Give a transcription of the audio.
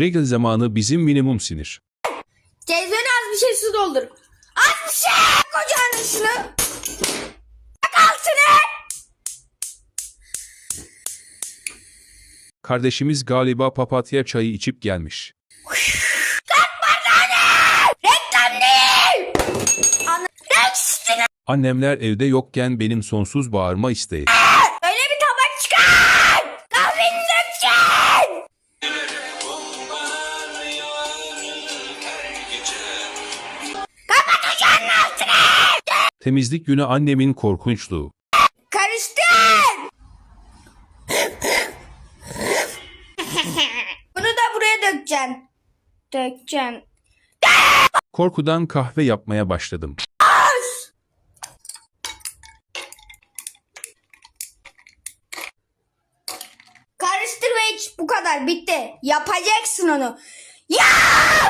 Regal zamanı bizim minimum sinir. Teyzene az bir şey su doldur. Az bir şey! Kocanın şunu. Bak altını. Kardeşimiz galiba papatya çayı içip gelmiş. Annemler evde yokken benim sonsuz bağırma isteği. Temizlik günü annemin korkunçluğu. Karıştır. Bunu da buraya dökeceksin. Dökeceksin. Korkudan kahve yapmaya başladım. Karıştır ve iç. Bu kadar. Bitti. Yapacaksın onu. Ya!